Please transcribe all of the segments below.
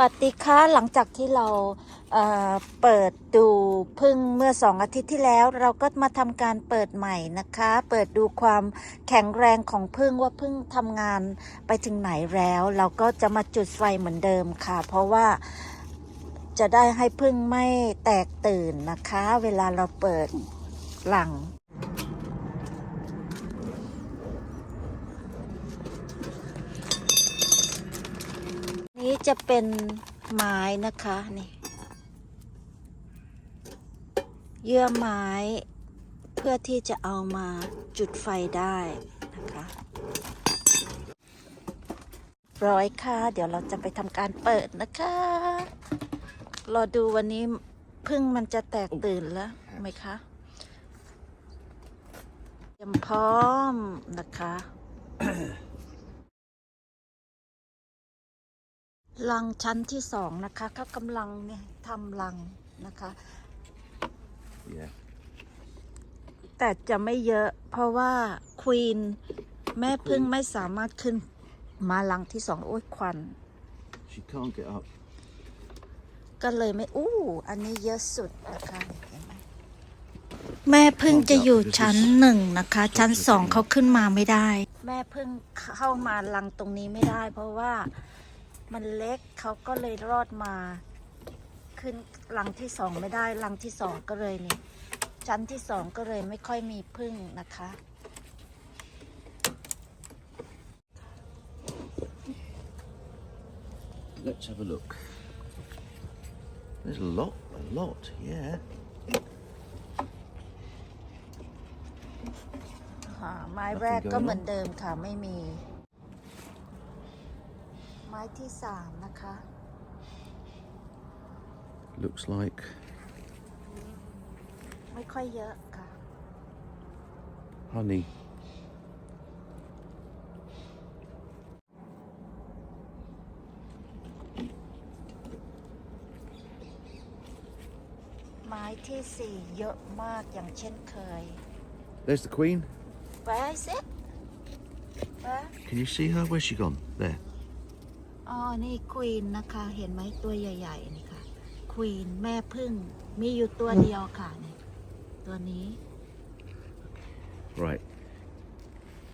วัสดีค่ะหลังจากที่เราเเปิดดูพึ่งเมื่อสองอาทิตย์ที่แล้ว เราก็มาทำการเปิดใหม่นะคะ เปิดดูความแข็งแรงของพึ่งว่าพึ่งทำงานไปถึงไหนแล้ว เราก็จะมาจุดไฟเหมือนเดิมค่ะ เพราะว่าจะได้ให้พึ่งไม่แตกตื่นนะคะ เวลาเราเปิดหลัง นี้ จะเป็นไม้นะคะนี่เยื่อไม้เพื่อที่จะเอามาจุดไฟได้นะคะร้อยค่ะ เดี๋ยวเราจะไปทำการเปิดนะคะ รอดูวันนี้พึ่งมันจะแตกตื่นแล้วไหมคะเตรียมพร้อมนะคะ รังชั้นที่สองนะคะเขากำลังเนี่ยทำรังนะคะ Yeah. แต่จะไม่เยอะ เพราะว่าควีนแม่พึ่งไม่สามารถขึ้นมารังที่สองโอ้ยควัน She can't get up. ก็เลยไม่อู้ อันนี้เยอะสุดนะคะเห็นไหมแม่พึ่งจะอยู่ชั้นหนึ่งนะคะ ชั้นสองเขาขึ้นมาไม่ได้ แม่พึ่งเข้ามารังตรงนี้ไม่ได้ เพราะว่า มันเล็กเขาก็เลยรอดมา ขึ้นรังที่สองไม่ได้รังที่สองก็เลยนี่ชั้นที่สองก็เลยไม่ค่อยมีพึ่งนะคะ Let's have a look. There's a lot, a lot, yeah. ค่ะไม้แรกก็เหมือนเดิมค่ะไม่มี ไม้ที่สามนะคะ Looks like ไม่ค่อยเยอะค่ะ honey. ไม้ที่สี่เยอะมากอย่างเช่นเคย There's the queen. Where is it Where Can you see her? Where's she gone? There. อ๋อ นี่ควีนนะคะ เห็นไหมตัวใหญ่ ๆ นี่ค่ะควีนแม่พึ่งมีอยู่ตัวเดียวค่ะนี่ตัวนี้ Right.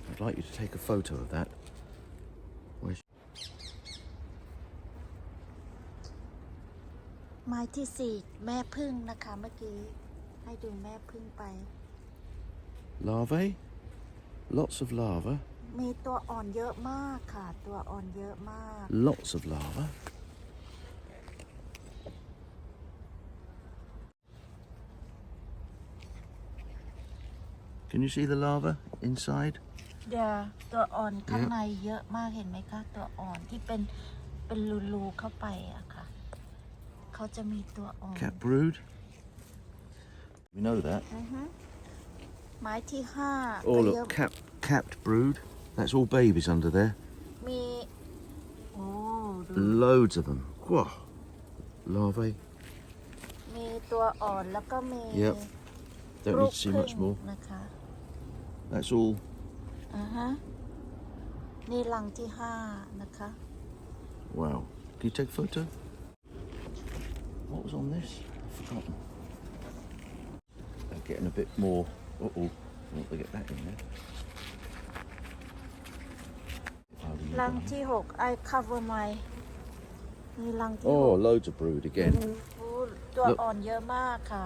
I'd like you to take a photo of that. Where's ไม้ที่สี่แม่พึ่งนะคะเมื่อกี้ ให้ดูแม่พึ่งไป larvae? Lots of larvae. มีตัวอ่อนเยอะมากค่ะ ตัวอ่อนเยอะมาก Lots of larvae. Can you see the larva inside? เดี๋ยวตัวอ่อนข้างในเยอะมากเห็นไหมคะตัวอ่อนที่เป็นเป็นรูๆเข้าไปอะค่ะเขาจะมีตัวอ่อน Cat brood. We know that. อือฮึไม้ที่ห้า Oh ก็เยอะ look, cap, capped brood. That's all babies under there. มี โอ้ดู Loads of them. Whoa. Larvae. มีตัวอ่อนแล้วก็มี Yep. Don't ลู need ก to see พึ่ much ง more. นะคะ That's all. อ่าฮะ นี่รังที่ห้านะคะ Wow. Can you take a photo? What was on this? I've forgotten. They're getting a bit more. Uh oh. Want to get that in there? How do you รัง buy? ที่หก I cover my นี่รังที่ห Oh, ก loads of brood again. โอ้ตัว Look. อ่อนเยอะมากค่ะ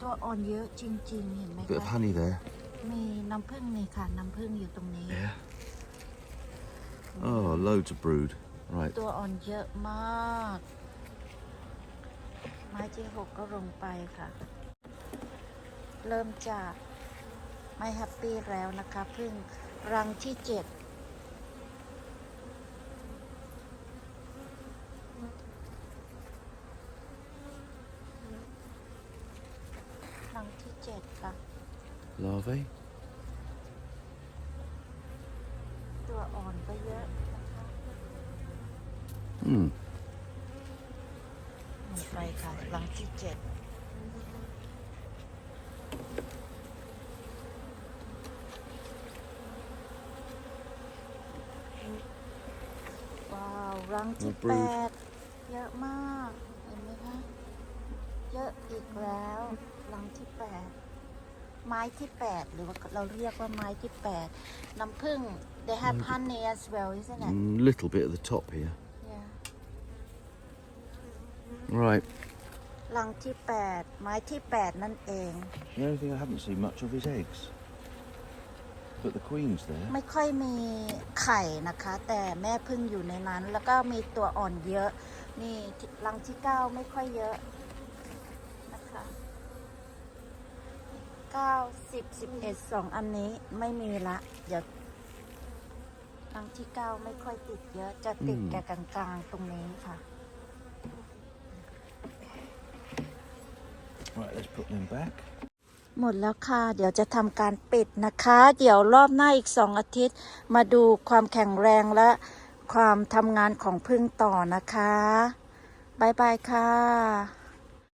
ตัวอ่อนเยอะจริง ๆ เห็นไหม Bit of คะ honey there. มีน้ำผึ้งนี่ค่ะ น้ำผึ้งอยู่ตรงนี้ Yeah. Oh, loads of brood. Right. ตัวอ่อนเยอะมาก ไม้ที่หกก็ลงไปค่ะ เริ่มจากไม่แฮปปี้แล้วนะคะพึ่งรังที่เจ็ด รังที่เจ็ดค่ะ Larvae. ตัวอ่อนก็เยอะนะคะ Hmm. ลงไปค่ะรังที่เจ็ด ว้าวรังที่ Oh, แป brood. ดเยอะมากเห็นไหมคะ เยอะอีกแล้วรังที่แปดไม้ที่แปดหรือว่าเราเรียกว่าไม้ที่แปดน้ำผึ้ง they have honey as well isn't it Mm, little bit at the top here. yeah Right. รังที่แปดไม้ที่แปดนั่นเอง The only thing I haven't seen much of is eggs. But the queen's there. ไม่ค่อยมีไข่นะคะ แต่แม่พึ่งอยู่ในนั้น แล้วก็มีตัวอ่อนเยอะ นี่รังที่เก้าไม่ค่อยเยอะนะคะ เก้าสิบสิบเอ็ดสองอันนี้ไม่มีละ เดี๋ยวรังที่เก้าไม่ค่อยติดเยอะ จะติดอืมแก่กลางๆตรงนี้ค่ะ Right, let's put them back. หมดแล้วค่ะ เดี๋ยวจะทำการปิดนะคะ เดี๋ยวรอบหน้าอีกสองอาทิตย์ มาดูความแข็งแรงและความทำงานของพึ่งต่อนะคะ บ๊ายบายค่ะ